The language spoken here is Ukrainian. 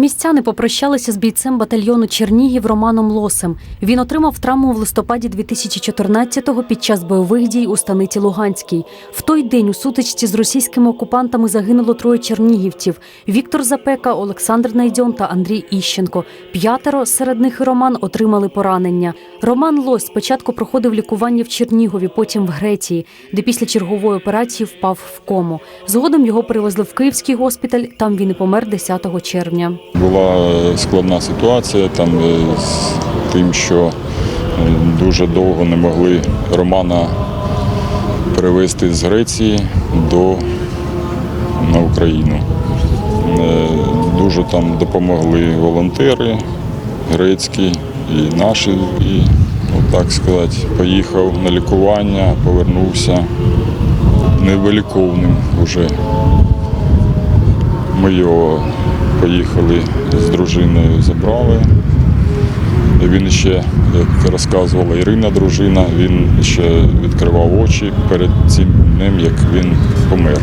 Містяни попрощалися з бійцем батальйону Чернігів Романом Лосем. Він отримав травму в листопаді 2014-го під час бойових дій у станиці Луганській. В той день у сутичці з російськими окупантами загинуло троє чернігівців: Віктор Запека, Олександр Найдьон та Андрій Іщенко. П'ятеро серед них і Роман отримали поранення. Роман Лось спочатку проходив лікування в Чернігові, потім в Греції, де після чергової операції впав в кому. Згодом його перевезли в Київський госпіталь. Там він і помер 10 червня. Була складна ситуація там е, з тим, що дуже довго не могли Романа перевезти з Греції до на Україну. Е, Дуже там допомогли волонтери грецькі і наші. І, ну, так сказати, поїхав на лікування, повернувся невиліковним вже. Ми його поїхали з дружиною, забрали. Він ще, як розказувала Ірина, дружина, він ще відкривав очі перед цим днем, як він помер.